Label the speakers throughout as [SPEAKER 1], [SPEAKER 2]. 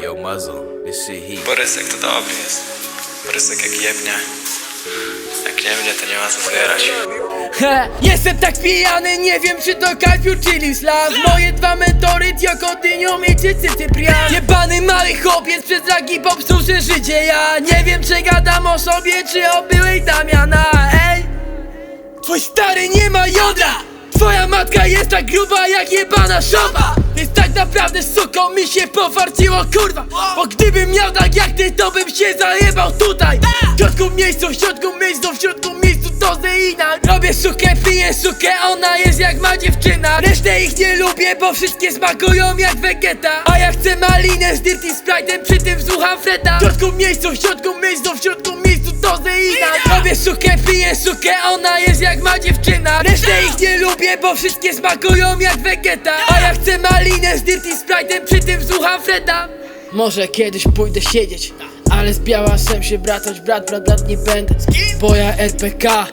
[SPEAKER 1] Yo, muzzle, this shit heat.
[SPEAKER 2] Borysek to dobry jest. Borysek jak jebnie. Jak nie mnie, to nie ma co zbierać.
[SPEAKER 3] He, jestem tak pijany, nie wiem czy to Kalpiu czy Lislav Moje dwa mentory, Tioko, Dynią i Cycy Cyprian Jebany mały chłopiec przez dragi popsuł że życie Ja nie wiem czy gadam o sobie, czy o byłej Damiana Ej, twój stary nie ma jądra Twoja matka jest tak gruba jak jebana szopa Więc tak naprawdę suko mi się pofarciło kurwa. Bo gdybym miał tak jak ty to bym się zajebał tutaj. W środku miejscu, w środku miejscu, w środku miejscu to zeina Robię sukę, piję sukę, ona jest jak ma dziewczyna. Resztę ich nie lubię, bo wszystkie smakują jak wegeta. A ja chcę malinę z Dirty Sprite'em, przy tym słucham Freda. W środku miejscu, w środku miejscu, w środku miejscu to zeina Robię sukę, piję sukę, ona jest jak ma dziewczyna. Resztę ich nie lubię, bo wszystkie smakują jak wegeta. A ja chcę malinę z Dirty Sprite'em, przy tym słucham Freda. Może kiedyś pójdę siedzieć ale z białasem się bratać, brat, brat, brat nie będę. Bo ja RPK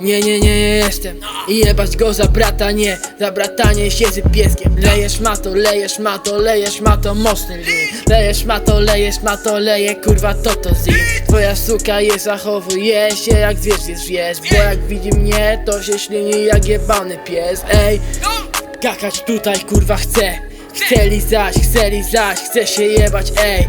[SPEAKER 3] nie, nie, nie, jestem. I jebać go za brata, nie. Za bratanie się z pieskiem. Lejesz mato, lejesz mato, lejesz mato Mocny lin. Lejesz mato, lejesz mato, leje kurwa to to zin. Twoja suka je zachowuje się jak zwierz, zwierz, wiesz Bo jak widzi mnie, to się ślini jak jebany pies. Ej, kakać tutaj kurwa chcę. Chcę lizać, chcę lizać, chcę się jebać, ej.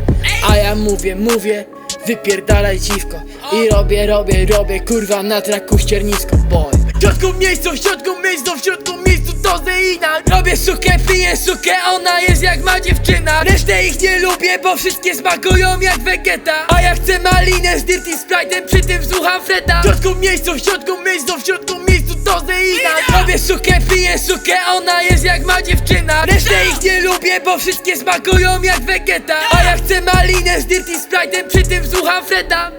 [SPEAKER 3] A ja mówię, mówię, wypierdalaj dziwko. I robię, robię, robię, kurwa na traku ściernisko, boy. W środku miejscu, w środku miejscu, w środku miejscu to zeina. Robię sukę, piję sukę, ona jest jak ma dziewczyna. Resztę ich nie lubię, bo wszystkie smakują jak wegeta. A ja chcę malinę z Dirty Sprite'em, przy tym słucham Freda. W środku miejscu, w środku miejscu, w środku miejscu to zeina. Robię sukę, piję sukę, ona jest jak ma dziewczyna. Resztę ich nie lubię, bo wszystkie smakują jak wegeta. A ja chcę malinę z Dirty Sprite'em, przy tym słucham Freda